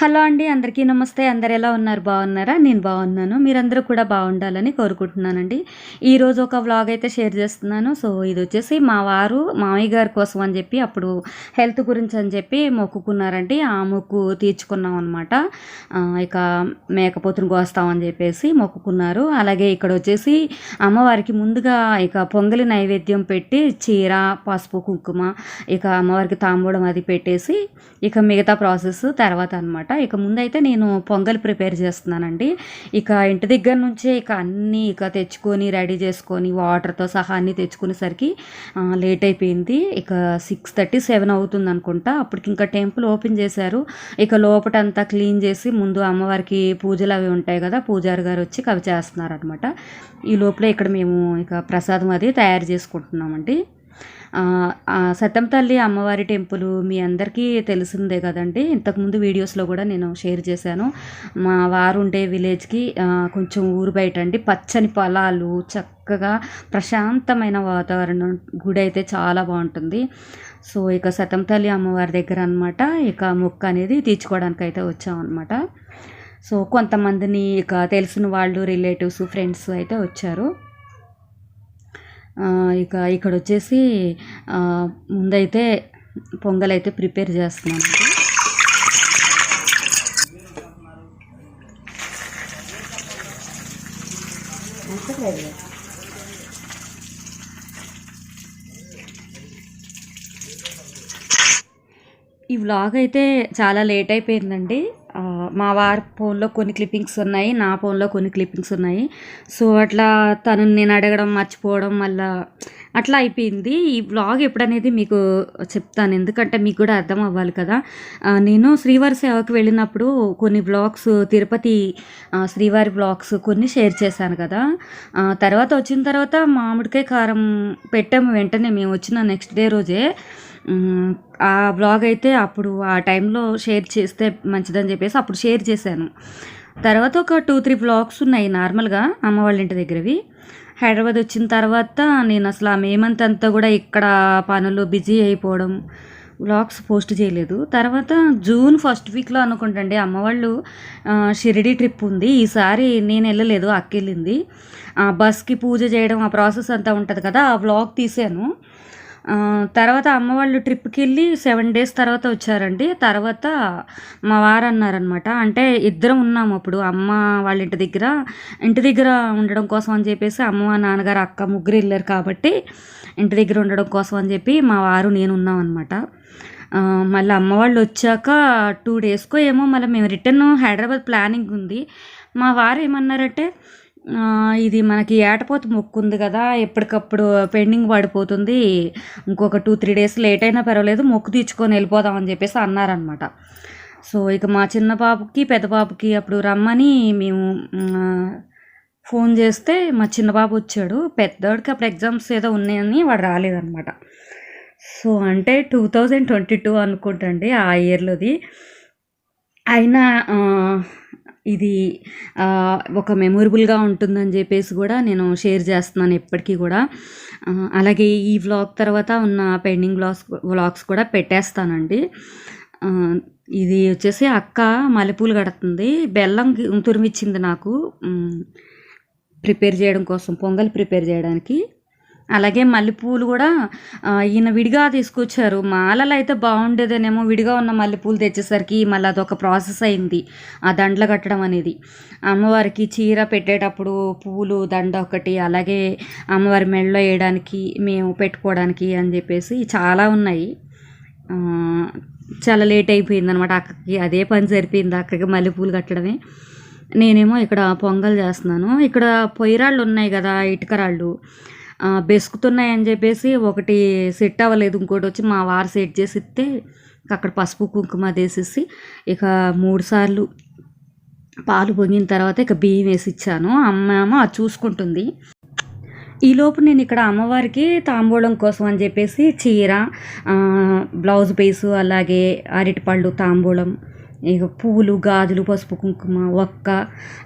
Hello అండి అందరికీ నమస్తే. అందరు ఎలా ఉన్నారు? బాగున్నారా? నేను బాగున్నాను. మీరందరూ కూడా బాగుండాలని కోరుకుంటున్నానండి. ఈరోజు ఒక వ్లాగ్ అయితే షేర్ చేస్తున్నాను. సో ఇది వచ్చేసి మా వారు మామయ్య గారి కోసం అని చెప్పి అప్పుడు హెల్త్ గురించి అని చెప్పి మొక్కుకున్నారండి. ఆ మొక్కు తీర్చుకున్నాం అనమాట ఇక మేకపోతును కోస్తామని చెప్పేసి మొక్కుకున్నారు. అలాగే ఇక్కడ వచ్చేసి అమ్మవారికి ముందుగా ఇక పొంగలి నైవేద్యం పెట్టి చీర పసుపు కుంకుమ ఇక అమ్మవారికి తాంబూడం అది పెట్టేసి ఇక మిగతా ప్రాసెస్ తర్వాత అనమాట ఇక ముందైతే నేను పొంగల్ ప్రిపేర్ చేస్తున్నానండి. ఇక ఇంటి దగ్గర నుంచే ఇక అన్నీ ఇక తెచ్చుకొని రెడీ చేసుకొని వాటర్తో సహా అన్నీ తెచ్చుకునేసరికి లేట్ అయిపోయింది. ఇక సిక్స్ థర్టీ సెవెన్ అవుతుంది అనుకుంటా. అప్పటికి ఇంకా టెంపుల్ ఓపెన్ చేశారు. ఇక లోపటంతా క్లీన్ చేసి ముందు అమ్మవారికి పూజలు అవి ఉంటాయి కదా పూజారి గారు వచ్చి అవి చేస్తున్నారు అనమాట ఈ లోపల ఇక్కడ మేము ఇక ప్రసాదం అది తయారు చేసుకుంటున్నామండి. సతం తల్లి అమ్మవారి టెంపుల్ మీ అందరికీ తెలిసిందే కదండి. ఇంతకుముందు వీడియోస్లో కూడా నేను షేర్ చేశాను. మా వారు ఉండే విలేజ్కి కొంచెం ఊరు బయట అండి పచ్చని పొలాలు చక్కగా ప్రశాంతమైన వాతావరణం గుడి అయితే చాలా బాగుంటుంది. సో ఇక సతం తల్లి అమ్మవారి దగ్గర అనమాట ఇక మొక్క అనేది తీర్చుకోవడానికి అయితే వచ్చామన్నమాట. సో కొంతమందిని ఇక తెలిసిన వాళ్ళు రిలేటివ్స్ ఫ్రెండ్స్ అయితే వచ్చారు. ఇక ఇక్కడ వచ్చేసి ముందైతే పొంగల్ అయితే ప్రిపేర్ చేస్తున్నాను. ఈ వ్లాగ్ అయితే చాలా లేట్ అయిపోయిందండి. మా వారి ఫోన్లో కొన్ని క్లిప్పింగ్స్ ఉన్నాయి నా ఫోన్లో కొన్ని క్లిప్పింగ్స్ ఉన్నాయి. సో అట్లా తను నేను అడగడం మర్చిపోవడం మళ్ళా అట్లా అయిపోయింది. ఈ వ్లాగ్ ఎప్పుడనేది మీకు చెప్తాను. ఎందుకంటే మీకు కూడా అర్థం అవ్వాలి కదా. నేను శ్రీవారి సేవకు వెళ్ళినప్పుడు కొన్ని బ్లాగ్స్ తిరుపతి శ్రీవారి బ్లాగ్స్ కొన్ని షేర్ చేశాను కదా. తర్వాత వచ్చిన తర్వాత మామిడికాయ కారం పెట్టాము వెంటనే. మేము వచ్చిన నెక్స్ట్ డే రోజే. ఆ బ్లాగ్ అయితే అప్పుడు ఆ టైంలో షేర్ చేస్తే మంచిదని చెప్పేసి అప్పుడు షేర్ చేశాను. తర్వాత ఒక టూ త్రీ బ్లాగ్స్ ఉన్నాయి నార్మల్గా అమ్మ వాళ్ళ ఇంటి దగ్గరవి. హైదరాబాద్ వచ్చిన తర్వాత నేను అసలు ఆ మేమంత్ అంతా కూడా ఇక్కడ పనులు బిజీ అయిపోవడం వ్లాగ్స్ పోస్ట్ చేయలేదు. తర్వాత జూన్ ఫస్ట్ వీక్లో అనుకుంటండి అమ్మవాళ్ళు షిరిడి ట్రిప్ ఉంది. ఈసారి నేను వెళ్ళలేదు అక్క వెళ్ళింది ఆ బస్కి పూజ చేయడం ఆ ప్రాసెస్ అంతా ఉంటుంది కదా ఆ వ్లాగ్ తీసాను. తర్వాత అమ్మ వాళ్ళు ట్రిప్కి వెళ్ళి సెవెన్ డేస్ తర్వాత వచ్చారండి. తర్వాత మా వారు అన్నారనమాట అంటే ఇద్దరం ఉన్నాము అప్పుడు. అమ్మ వాళ్ళ ఇంటి దగ్గర ఇంటి దగ్గర ఉండడం కోసం అని చెప్పేసి అమ్మ నాన్నగారు అక్క ముగ్గురు వెళ్ళారు కాబట్టి ఇంటి దగ్గర ఉండడం కోసం అని చెప్పి మా వారు నేను ఉన్నాం అనమాట మళ్ళీ అమ్మ వాళ్ళు వచ్చాక టూ డేస్కో ఏమో మళ్ళీ మేము రిటర్న్ హైదరాబాద్ ప్లానింగ్ ఉంది. మా వారు ఏమన్నారంటే ఇది మనకి ఏటపోత మొక్కు ఉంది కదా. ఎప్పటికప్పుడు పెండింగ్ పడిపోతుంది. ఇంకొక టూ త్రీ డేస్ లేట్ అయినా పర్వాలేదు మొక్కు తీర్చుకొని వెళ్ళిపోదామని చెప్పేసి అన్నారనమాట సో ఇక మా చిన్న పాపకి పెద్ద పాపకి అప్పుడు రమ్మని మేము ఫోన్ చేస్తే మా చిన్న బాబు వచ్చాడు. పెద్దవాడికి అప్పుడు ఎగ్జామ్స్ ఏదో ఉన్నాయని వాడు రాలేదనమాట సో అంటే టూ థౌజండ్ ట్వంటీ టూ అనుకుంటండి ఆ ఇయర్లోది. అయినా ఇది ఒక మెమొరబుల్గా ఉంటుందని చెప్పేసి కూడా నేను షేర్ చేస్తున్నాను ఎప్పటికీ కూడా. అలాగే ఈ వ్లాగ్ తర్వాత ఉన్న పెండింగ్ వ్లాగ్స్ వ్లాగ్స్ కూడా పెట్టేస్తానండి. ఇది వచ్చేసి అక్క మల్లెపూలు కడుతుంది. బెల్లం తురిమిచ్చింది నాకు. ప్రిపేర్ చేయడం కోసం పొంగల్ ప్రిపేర్ చేయడానికి. అలాగే మల్లెపూలు కూడా ఈయన విడిగా తీసుకొచ్చారు. మాలలు అయితే బాగుండేదేనేమో విడిగా ఉన్న మల్లెపూలు తెచ్చేసరికి మళ్ళీ అదొక ప్రాసెస్ అయింది ఆ దండలు కట్టడం అనేది. అమ్మవారికి చీర పెట్టేటప్పుడు పూలు దండ ఒకటి అలాగే అమ్మవారి మెడలో వేయడానికి మేము పెట్టుకోవడానికి అని చెప్పేసి చాలా ఉన్నాయి. చాలా లేట్ అయిపోయింది అనమాట అక్కకి అదే పని సరిపోయింది అక్కకి మల్లెపూలు కట్టడమే. నేనేమో ఇక్కడ పొంగల్ చేస్తున్నాను. ఇక్కడ పొయ్యిరాళ్ళు ఉన్నాయి కదా ఇటుకరాళ్ళు. బెసుకుతున్నాయని చెప్పేసి ఒకటి సెట్ అవ్వలేదు ఇంకోటి వచ్చి మా వారు సెట్ చేసి ఇస్తే అక్కడ పసుపు కుంకుమ వేసేసి ఇక మూడు సార్లు పాలు పొంగిన తర్వాత ఇక బియ్యం వేసి ఇచ్చాను అమ్మ ఏమో అది చూసుకుంటుంది. ఈలోపు నేను ఇక్కడ అమ్మవారికి తాంబూలం కోసం అని చెప్పేసి చీర బ్లౌజ్ పీసు అలాగే అరటిపళ్ళు తాంబూలం ఇక పూలు గాజులు పసుపు కుంకుమ ఒక్క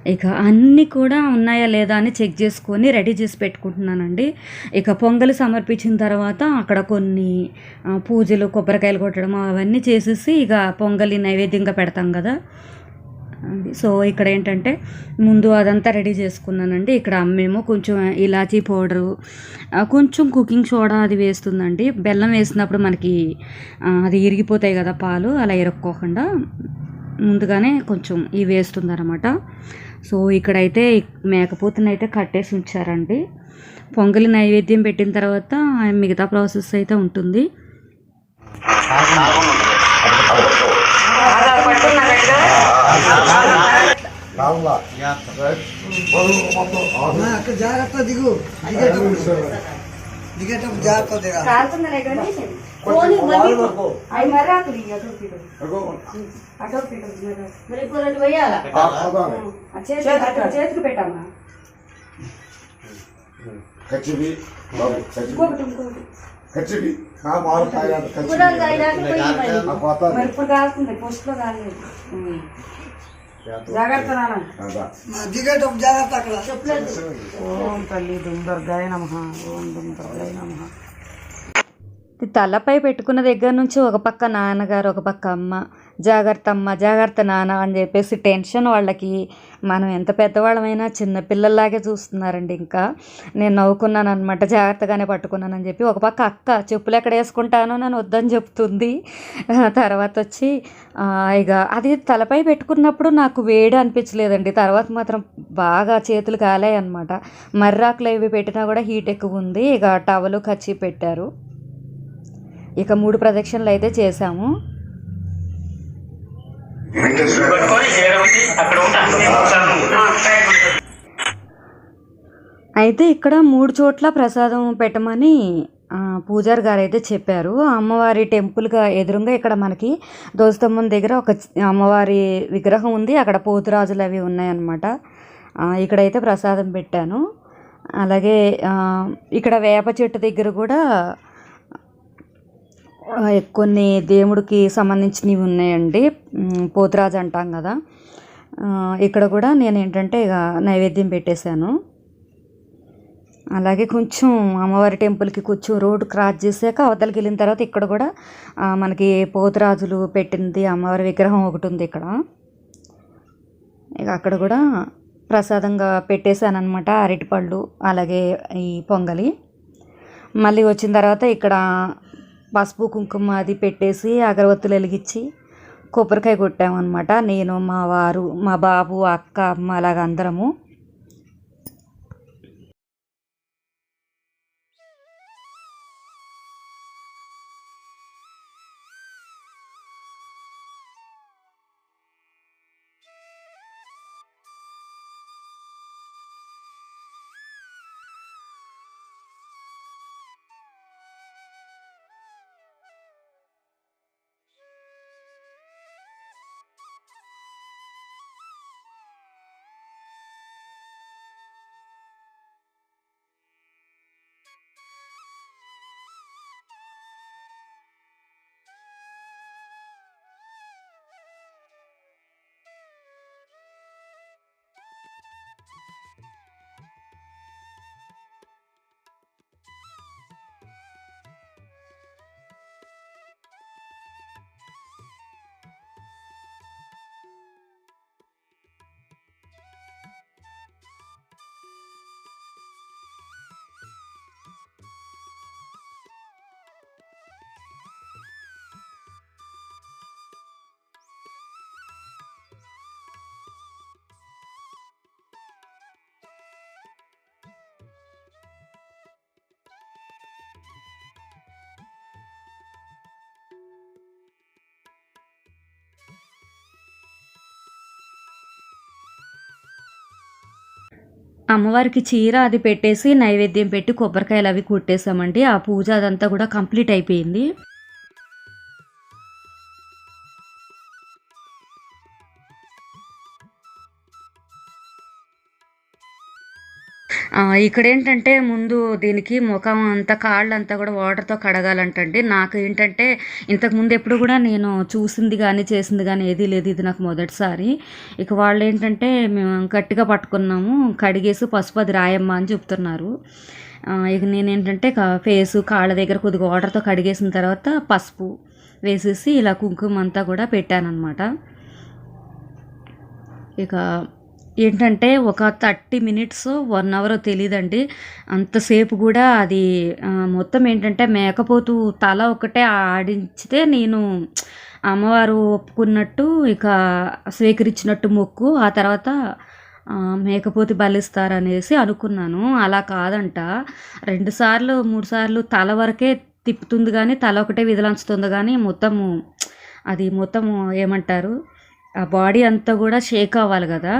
ఇక అన్నీ కూడా ఉన్నాయా లేదా అని చెక్ చేసుకొని రెడీ చేసి పెట్టుకుంటున్నానండి. ఇక పొంగలి సమర్పించిన తర్వాత అక్కడ కొన్ని పూజలు కొబ్బరికాయలు కొట్టడం అవన్నీ చేసేసి ఇక పొంగలి నైవేద్యంగా పెడతాం కదా. సో ఇక్కడ ఏంటంటే ముందు అదంతా రెడీ చేసుకున్నానండి. ఇక్కడ అమ్మేమో కొంచెం ఇలాచీ పౌడరు కొంచెం కుకింగ్ సోడా అది వేస్తుందండి. బెల్లం వేసినప్పుడు మనకి అది ఇరిగిపోతాయి కదా పాలు అలా ఇరుక్కోకుండా ముందుగానే కొంచెం ఇవి వేస్తుందన్నమాట. సో ఇక్కడైతే మేకపోతుని అయితే కట్టేసి ఉంచారండి. పొంగలి నైవేద్యం పెట్టిన తర్వాత మిగతా ప్రాసెస్ అయితే ఉంటుంది. అక్కడ జాగ్రత్త దిగు దిగేటప్పుడు దిగేటప్పుడు జాగ్రత్త దిగా చేతికి పెట్టమ్మా కచ్చివి కచ్చివి కచ్చివి నా మాలు కాయాలి కచ్చివి ఆ పోతా మరి ఇప్పుడు కాస్తుంది పోస్ట్లో కాలేదు జాగ్రత్త నాన్న. అదా దిగేటప్పుడు జాగ్రత్త అక్కడ. ఓం తల్లి దుందర్గాయ నమ. ఓం దుందర్గాయ నమ. తలపై పెట్టుకున్న దగ్గర నుంచి ఒక పక్క నాన్నగారు ఒక పక్క అమ్మ. జాగ్రత్త అమ్మ జాగ్రత్త నాన్న అని చెప్పేసి టెన్షన్ వాళ్ళకి. మనం ఎంత పెద్దవాళ్ళమైనా చిన్న పిల్లల్లాగే చూస్తున్నారండి ఇంకా. నేను నవ్వుకున్నాను అనమాట జాగ్రత్తగానే పట్టుకున్నానని చెప్పి. ఒక పక్క అక్క చెప్పులు ఎక్కడ వేసుకుంటానో నన్ను వద్దని చెప్తుంది. తర్వాత వచ్చి ఇక అది తలపై పెట్టుకున్నప్పుడు నాకు వేడి అనిపించలేదండి. తర్వాత మాత్రం బాగా చేతులు కాలాయి అనమాట మర్రాకులు ఇవి పెట్టినా కూడా హీట్ ఎక్కువ ఉంది. ఇక టవలు కచ్చి పెట్టారు. ఇక మూడు ప్రదక్షిణలు అయితే చేశాము. అయితే ఇక్కడ మూడు చోట్ల ప్రసాదం పెట్టమని పూజారి గారు అయితే చెప్పారు అమ్మవారి టెంపుల్గా ఎదురుగా ఇక్కడ మనకి ధ్వజస్తంభం దగ్గర ఒక అమ్మవారి విగ్రహం ఉంది. అక్కడ పోతురాజులు అవి ఉన్నాయన్నమాట. ఇక్కడైతే ప్రసాదం పెట్టాను. అలాగే ఇక్కడ వేప చెట్టు దగ్గర కూడా కొన్ని దేవుడికి సంబంధించినవి ఉన్నాయండి. పోతురాజు అంటాం కదా. ఇక్కడ కూడా నేను ఏంటంటే ఇక నైవేద్యం పెట్టేశాను. అలాగే కొంచెం అమ్మవారి టెంపుల్కి కొంచెం రోడ్డు క్రాస్ చేసాక అవతలకి వెళ్ళిన తర్వాత ఇక్కడ కూడా మనకి పోతురాజులు పెట్టింది అమ్మవారి విగ్రహం ఒకటి ఉంది ఇక్కడ. ఇక అక్కడ కూడా ప్రసాదంగా పెట్టేశాను అనమాట అరటిపళ్ళు అలాగే ఈ పొంగలి. మళ్ళీ వచ్చిన తర్వాత ఇక్కడ పసుపు కుంకుమ అది పెట్టేసి అగరవత్తులు వెలిగించి కొబ్బరికాయ కొట్టామన్నమాట. నేను మా వారు మా బాబు అక్క అమ్మ అలాగ అందరము. అమ్మవారికి చీర అది పెట్టేసి నైవేద్యం పెట్టి కొబ్బరికాయలు అవి కుట్టేసామండి. ఆ పూజ అదంతా కూడా కంప్లీట్ అయిపోయింది. ఇక్కడ ఏంటంటే ముందు దీనికి ముఖం అంతా కాళ్ళు అంతా కూడా వాటర్తో కడగాలంటండి. నాకు ఏంటంటే ఇంతకు ముందు ఎప్పుడు కూడా నేను చూసింది కానీ చేసింది కానీ ఏదీ లేదు. ఇది నాకు మొదటిసారి. ఇక వాళ్ళు ఏంటంటే మేము గట్టిగా పట్టుకున్నాము. కడిగేసి పసుపు అది రాయమ్మా అని చెప్తున్నారు. ఇక నేను ఏంటంటే ఫేసు కాళ్ళ దగ్గర కొద్దిగా వాటర్తో కడిగేసిన తర్వాత పసుపు వేసేసి ఇలా కుంకుమ అంతా కూడా పెట్టానన్నమాట. ఇక ఏంటంటే ఒక థర్టీ మినిట్స్ వన్ అవర్ తెలియదండి అంతసేపు కూడా అది మొత్తం ఏంటంటే మేకపోతు తల ఒకటే ఆడించితే నేను అమ్మవారు ఒప్పుకున్నట్టు ఇక స్వీకరించినట్టు మొక్కు ఆ తర్వాత మేకపోతి బలిస్తారనేసి అనుకున్నాను. అలా కాదంట. రెండు సార్లు మూడు సార్లు తల వరకే తిప్పుతుంది కానీ తల ఒకటే విదిలంచుతుంది కానీ మొత్తము అది మొత్తము ఏమంటారు ఆ బాడీ అంతా కూడా షేక్ అవ్వాలి కదా.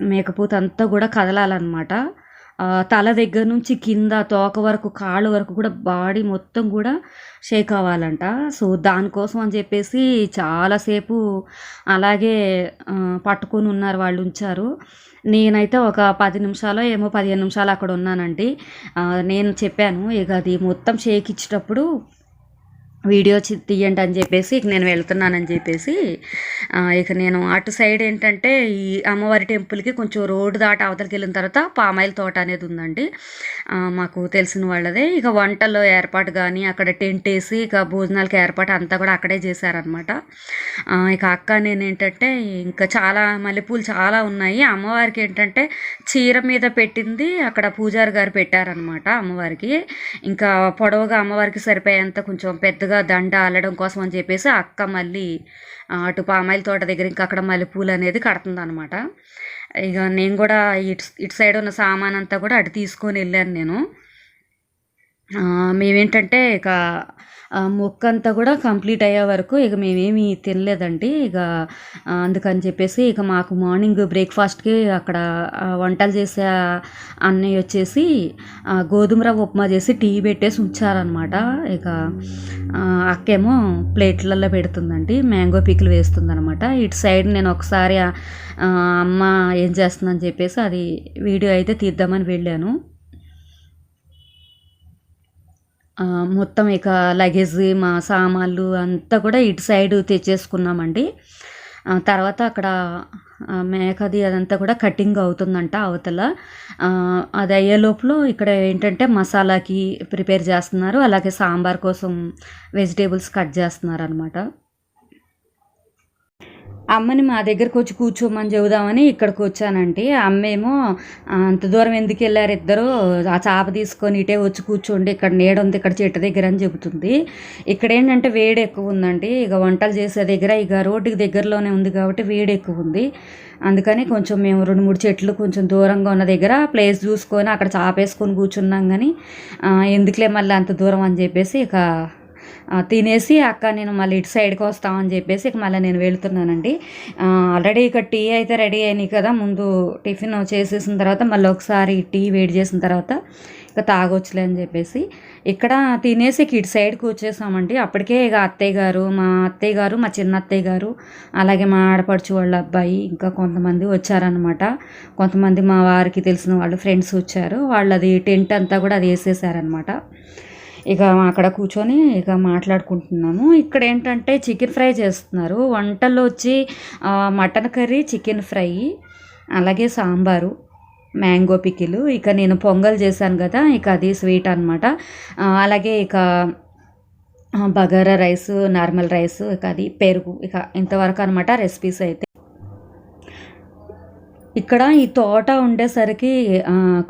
మేకపోత అంతా కూడా కదలాలన్నమాట. తల దగ్గర నుంచి కింద తోక వరకు కాళ్ళు వరకు కూడా బాడీ మొత్తం కూడా షేక్ అవ్వాలంట. సో దానికోసం అని చెప్పేసి చాలాసేపు అలాగే పట్టుకొని ఉన్నారు వాళ్ళు ఉంచారు. నేనైతే ఒక పది నిమిషాలు ఏమో పదిహేను నిమిషాలు అక్కడ ఉన్నానండి. నేను చెప్పాను ఇక అది మొత్తం షేక్ ఇచ్చేటప్పుడు వీడియో తీయండి అని చెప్పేసి ఇక నేను వెళ్తున్నానని చెప్పేసి ఇక నేను అటు సైడ్ ఏంటంటే ఈ అమ్మవారి టెంపుల్కి కొంచెం రోడ్డు దాటి అవతలకి వెళ్ళిన తర్వాత పామాయిల్ తోట అనేది ఉందండి. మాకు తెలిసిన వాళ్ళదే. ఇక వంటల్లో ఏర్పాటు కానీ అక్కడ టెంట్ వేసి ఇక భోజనాలకి ఏర్పాటు అంతా కూడా అక్కడే చేశారనమాట ఇక అక్క నేను ఏంటంటే ఇంకా చాలా మల్లెపూలు చాలా ఉన్నాయి. అమ్మవారికి ఏంటంటే చీర మీద పెట్టింది అక్కడ పూజారి గారు పెట్టారనమాట అమ్మవారికి. ఇంకా పొడవుగా అమ్మవారికి సరిపోయేంత కొంచెం పెద్దగా దండ అల్లడం కోసం అని చెప్పేసి అక్క మళ్ళీ అటు పామాయిల తోట దగ్గర ఇంకా అక్కడ మల్లెపూలు అనేది కడుతుంది అనమాట ఇక నేను కూడా ఇటు ఇటు సైడ్ ఉన్న సామాన్ అంతా కూడా అటు తీసుకొని వెళ్ళాను నేను. మేమేంటంటే ఇక మొక్క అంతా కూడా కంప్లీట్ అయ్యే వరకు ఇక మేమేమి తినలేదండి. ఇక అందుకని చెప్పేసి ఇక మాకు మార్నింగ్ బ్రేక్ఫాస్ట్కి అక్కడ వంటలు చేసే అన్నయ్య వచ్చేసి గోధుమ రవ్వ ఉప్మా చేసి టీ పెట్టేసి ఉంచారనమాట ఇక అక్కేమో ప్లేట్లలో పెడుతుందండి. మ్యాంగో పిక్లు వేస్తుందనమాట ఇటు సైడ్ నేను ఒకసారి అమ్మ ఏం చేస్తుందని చెప్పేసి అది వీడియో అయితే తీద్దామని వెళ్ళాను ఆ, మొత్తం ఇక లగేజ్ మా సామాన్లు అంతా కూడా ఇటు సైడ్ తెచ్చేసుకున్నామండి. తర్వాత అక్కడ మేకది అదంతా కూడా కటింగ్ అవుతుందంట అవతల. అది అయ్యే లోపల ఇక్కడ ఏంటంటే మసాలాకి ప్రిపేర్ చేస్తున్నారు. అలాగే సాంబార్ కోసం వెజిటేబుల్స్ కట్ చేస్తున్నారు అనమాట అమ్మని మా దగ్గరకు వచ్చి కూర్చోమని చెబుదామని ఇక్కడికి వచ్చానండి అమ్మేమో ఏమో అంత దూరం ఎందుకు వెళ్ళారు ఇద్దరు? ఆ చాప తీసుకొని ఇటే వచ్చి కూర్చోండి ఇక్కడ నీడ ఉంది ఇక్కడ చెట్టు దగ్గర అని చెబుతుంది. ఇక్కడ ఏంటంటే వేడి ఎక్కువ ఉందండి ఇక వంటలు చేసే దగ్గర ఇక రోడ్డుకి దగ్గరలోనే ఉంది కాబట్టి వేడి ఎక్కువ ఉంది. అందుకని కొంచెం మేము రెండు మూడు చెట్లు కొంచెం దూరంగా ఉన్న దగ్గర ప్లేస్ చూసుకొని అక్కడ చాపేసుకొని కూర్చున్నాం కానీ ఎందుకులే మళ్ళీ అంత దూరం అని చెప్పేసి ఇక తినేసి అక్క నేను మళ్ళీ ఇటు సైడ్కి వస్తామని చెప్పేసి ఇక మళ్ళీ నేను వెళ్తున్నానండి. ఆల్రెడీ ఇక టీ అయితే రెడీ అయినాయి కదా ముందు టిఫిన్ చేసేసిన తర్వాత మళ్ళీ ఒకసారి టీ వేడి చేసిన తర్వాత ఇక తాగొచ్చులే అని చెప్పేసి. ఇక్కడ తినేసి ఇక ఇటు సైడ్కి వచ్చేసామండి. అప్పటికే ఇక అత్తయ్య గారు మా అత్తయ్య గారు మా చిన్న అత్తయ్య గారు అలాగే మా ఆడపడుచు వాళ్ళ అబ్బాయి ఇంకా కొంతమంది వచ్చారనమాట కొంతమంది మా వారికి తెలిసిన వాళ్ళు ఫ్రెండ్స్ వచ్చారు. వాళ్ళది టెంట్ అంతా కూడా అది వేసేసారనమాట ఇక అక్కడ కూర్చొని ఇక మాట్లాడుకుంటున్నాము. ఇక్కడ ఏంటంటే చికెన్ ఫ్రై చేస్తున్నారు. వంటల్లో వచ్చి మటన్ కర్రీ చికెన్ ఫ్రై అలాగే సాంబారు మ్యాంగో పికిలు. ఇక నేను పొంగల్ చేశాను కదా ఇక అది స్వీట్ అనమాట అలాగే ఇక బగారా రైస్ నార్మల్ రైస్ ఇక అది పెరుగు. ఇక ఇంతవరకు అనమాట రెసిపీస్ అయితే. ఇక్కడ ఈ తోట ఉండేసరికి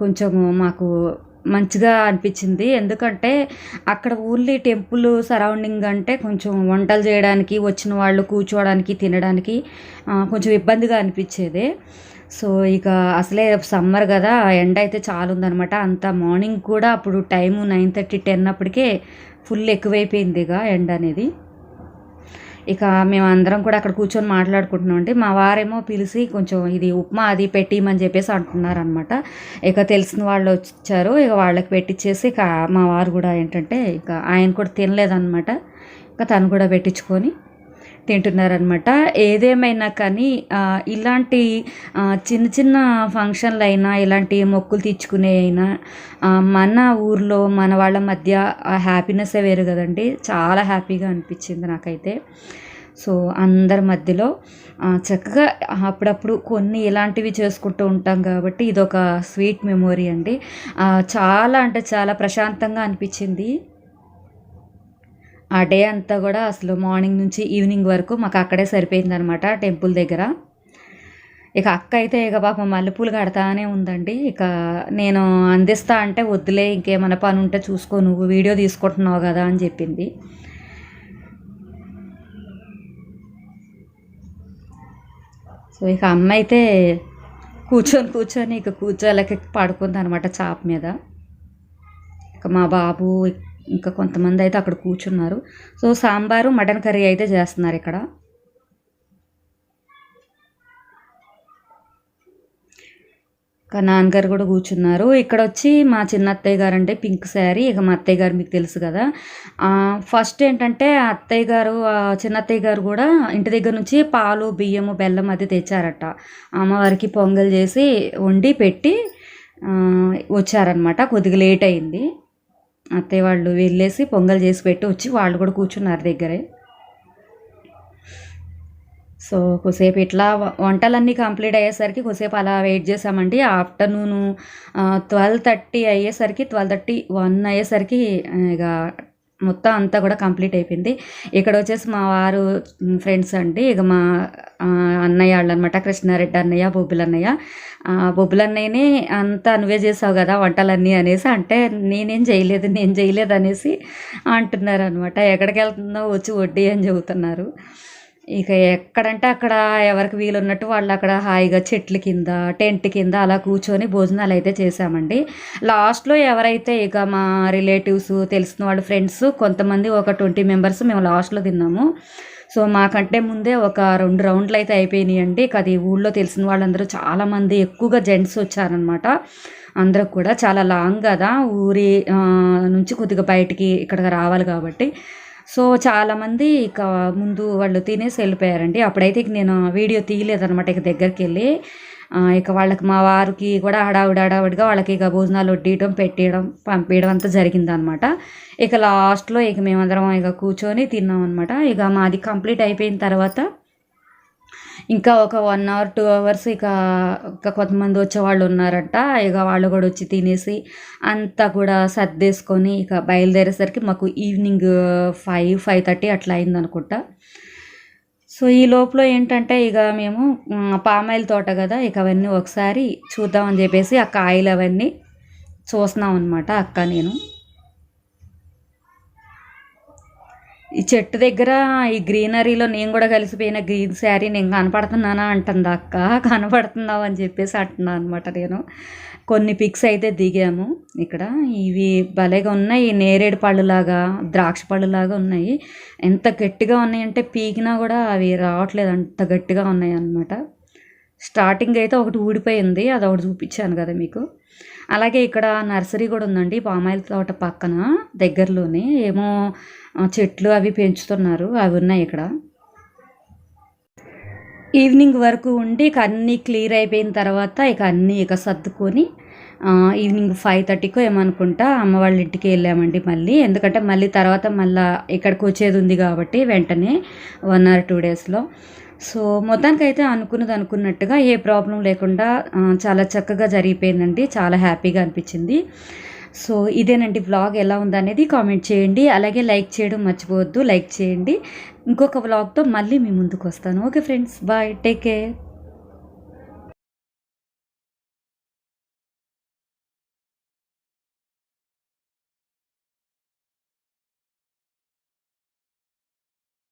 కొంచెం మాకు మంచిగా అనిపించింది. ఎందుకంటే అక్కడ ఊర్లీ టెంపుల్ సరౌండింగ్ అంటే కొంచెం వంటలు చేయడానికి వచ్చిన వాళ్ళు కూర్చోవడానికి తినడానికి కొంచెం ఇబ్బందిగా అనిపించేది. సో ఇక అసలే సమ్మర్ కదా ఎండ అయితే చాలా ఉందనమాట అంత మార్నింగ్ కూడా అప్పుడు టైము నైన్ థర్టీ టెన్ అప్పటికే ఫుల్ ఎక్కువైపోయింది ఇక ఎండ అనేది. ఇక మేము అందరం కూడా అక్కడ కూర్చొని మాట్లాడుకుంటున్నాం. అంటే మా వారేమో పిలిచి కొంచెం ఇది ఉప్మా అది పెట్టిమని చెప్పేసి అంటున్నారు అనమాట ఇక తెలిసిన వాళ్ళు వచ్చారు. ఇక వాళ్ళకి పెట్టించేసి ఇక మా వారు కూడా ఏంటంటే ఇక ఆయన కూడా తినలేదన్నమాట. ఇంకా తను కూడా పెట్టించుకొని తింటున్నారనమాట ఏదేమైనా కానీ ఇలాంటి చిన్న చిన్న ఫంక్షన్లు అయినా ఇలాంటి మొక్కులు తీర్చుకునే అయినా మన ఊర్లో మన వాళ్ళ మధ్య హ్యాపీనెస్ వేరు కదండి. చాలా హ్యాపీగా అనిపించింది నాకైతే. సో అందరి మధ్యలో చక్కగా అప్పుడప్పుడు కొన్ని ఇలాంటివి చేసుకుంటూ ఉంటాం కాబట్టి ఇదొక స్వీట్ మెమొరీ అండి. చాలా అంటే చాలా ప్రశాంతంగా అనిపించింది. ఆ డే అంతా కూడా అసలు మార్నింగ్ నుంచి ఈవినింగ్ వరకు మాకు అక్కడే సరిపోయిందనమాట టెంపుల్ దగ్గర. ఇక అక్క అయితే ఇక పాపం మల్లెపూలు కడతానే ఉందండి. ఇక నేను అందిస్తా అంటే వద్దులే ఇంకేమైనా పని ఉంటే చూసుకో నువ్వు వీడియో తీసుకుంటున్నావు కదా అని చెప్పింది. సో ఇక అమ్మ అయితే కూర్చొని కూర్చొని ఇక కూర్చోలేక పడుకుంది అనమాట చాప మీద. ఇక మా బాబు ఇంకా కొంతమంది అయితే అక్కడ కూర్చున్నారు. సో సాంబారు మటన్ కర్రీ అయితే చేస్తున్నారు ఇక్కడ. నాన్నగారు కూడా కూర్చున్నారు. ఇక్కడ వచ్చి మా చిన్న అత్తయ్య గారు అంటే పింక్ శారీ. ఇక మా అత్తయ్య గారు మీకు తెలుసు కదా. ఫస్ట్ ఏంటంటే అత్తయ్య గారు చిన్న అత్తయ్య గారు కూడా ఇంటి దగ్గర నుంచి పాలు బియ్యము బెల్లం అది తెచ్చారట. అమ్మవారికి పొంగల్ చేసి వండి పెట్టి వచ్చారనమాట కొద్దిగా లేట్ అయింది. అత్తయ్య వాళ్ళు వెళ్ళేసి పొంగల్ చేసి పెట్టి వచ్చి వాళ్ళు కూడా కూర్చున్నారు దగ్గరే. సో కొద్దిసేపు ఇట్లా వంటలన్నీ కంప్లీట్ అయ్యేసరికి కొసేపు అలా వెయిట్ చేసామండి. ఆఫ్టర్నూన్ ట్వెల్వ్ థర్టీ అయ్యేసరికి ట్వెల్వ్ థర్టీ వన్ అయ్యేసరికి ఇక మొత్తం అంతా కూడా కంప్లీట్ అయిపోయింది. ఇక్కడ వచ్చేసి మా వారు ఫ్రెండ్స్ అండి ఇక మా అన్నయ్య వాళ్ళు అనమాట కృష్ణారెడ్డి అన్నయ్య బొబ్బులన్నయ్య బొబ్బులన్నయ్యని అంతా నువ్వే చేసావు కదా వంటలన్నీ అనేసి అంటే నేనేం చేయలేదు నేను చేయలేదు అనేసి అంటున్నారు అనమాట ఎక్కడికి వెళ్తుందో వచ్చి వడ్డీ అని చెబుతున్నారు. ఇక ఎక్కడంటే అక్కడ ఎవరికి వీలున్నట్టు వాళ్ళు అక్కడ హాయిగా చెట్ల కింద టెంట్ కింద అలా కూర్చొని భోజనాలు అయితే చేశామండి. లాస్ట్లో ఎవరైతే ఇక మా రిలేటివ్స్ తెలిసిన వాళ్ళ ఫ్రెండ్స్ కొంతమంది ఒక ట్వంటీ మెంబర్స్ మేము లాస్ట్లో తిన్నాము. సో మాకంటే ముందే ఒక రెండు రౌండ్లు అయితే అయిపోయినాయండి. ఇక అది ఊళ్ళో తెలిసిన వాళ్ళందరూ చాలామంది ఎక్కువగా జెంట్స్ వచ్చారనమాట అందరూ కూడా చాలా లాంగ్ కదా ఊరి నుంచి కొద్దిగా బయటికి ఇక్కడికి రావాలి కాబట్టి. సో చాలామంది ఇక ముందు వాళ్ళు తినేసి వెళ్ళిపోయారండి. అప్పుడైతే ఇక నేను వీడియో తీయలేదనమాట ఇక దగ్గరికి వెళ్ళి. ఇక వాళ్ళకి మా వారికి కూడా హడావుడి హడావిడిగా వాళ్ళకి ఇక భోజనాలు వడ్డీయడం పెట్టేయడం పంపించడం అంతా జరిగిందనమాట ఇక లాస్ట్లో ఇక మేమందరం ఇక కూర్చొని తిన్నాం అనమాట ఇక మాది కంప్లీట్ అయిపోయిన తర్వాత ఇంకా ఒక వన్ అవర్ టూ అవర్స్ ఇక ఇంకా కొంతమంది వచ్చేవాళ్ళు ఉన్నారంట. ఇక వాళ్ళు కూడా వచ్చి తినేసి అంతా కూడా సర్దేసుకొని ఇక బయలుదేరేసరికి మాకు ఈవినింగ్ ఫైవ్ ఫైవ్ థర్టీ అట్లా అయింది అనుకుంటా. సో ఈ లోపల ఏంటంటే ఇక మేము పామాయిల్ తోట కదా ఇక అవన్నీ ఒకసారి చూద్దామని చెప్పేసి ఆ కాయలు అవన్నీ చూస్తున్నాం అనమాట అక్క నేను. ఈ చెట్టు దగ్గర ఈ గ్రీనరీలో నేను కూడా కలిసిపోయిన గ్రీన్ శారీ నేను కనపడుతున్నానా అంటుంది అక్క. కనపడుతున్నావు అని చెప్పేసి అంటున్నా అనమాట నేను. కొన్ని పిక్స్ అయితే దిగాము. ఇక్కడ ఇవి భలేగా ఉన్నాయి. నేరేడు పళ్ళులాగా ద్రాక్ష పళ్ళులాగా ఉన్నాయి. ఎంత గట్టిగా ఉన్నాయంటే పీకినా కూడా అవి రావట్లేదు. అంత గట్టిగా ఉన్నాయి అన్నమాట. స్టార్టింగ్ అయితే ఒకటి ఊడిపోయింది. అది ఒకటి చూపించాను కదా మీకు. అలాగే ఇక్కడ నర్సరీ కూడా ఉందండి. పామాయిల్ తోట పక్కన దగ్గరలోనే. ఏమో చెట్లు అవి పెంచుతున్నారు అవి ఉన్నాయి ఇక్కడ. ఈవినింగ్ వరకు ఉండి ఇక అన్నీ క్లియర్ అయిపోయిన తర్వాత ఇక అన్నీ ఇక సర్దుకొని ఈవినింగ్ ఫైవ్ థర్టీకో ఏమనుకుంటా అమ్మ వాళ్ళ ఇంటికి వెళ్ళామండి మళ్ళీ. ఎందుకంటే మళ్ళీ తర్వాత మళ్ళీ ఇక్కడికి వచ్చేది ఉంది కాబట్టి వెంటనే వన్ ఆర్ టూ డేస్లో. సో మొత్తానికైతే అనుకున్నది అనుకున్నట్టుగా ఏ ప్రాబ్లం లేకుండా చాలా చక్కగా జరిగిపోయిందండి. చాలా హ్యాపీగా అనిపించింది. సో ఇదేనండి వ్లాగ్ ఎలా ఉందనేది కామెంట్ చేయండి. అలాగే లైక్ చేయడం మర్చిపోవద్దు లైక్ చేయండి. ఇంకొక వ్లాగ్తో మళ్ళీ మీ ముందుకు వస్తాను. Okay friends bye take care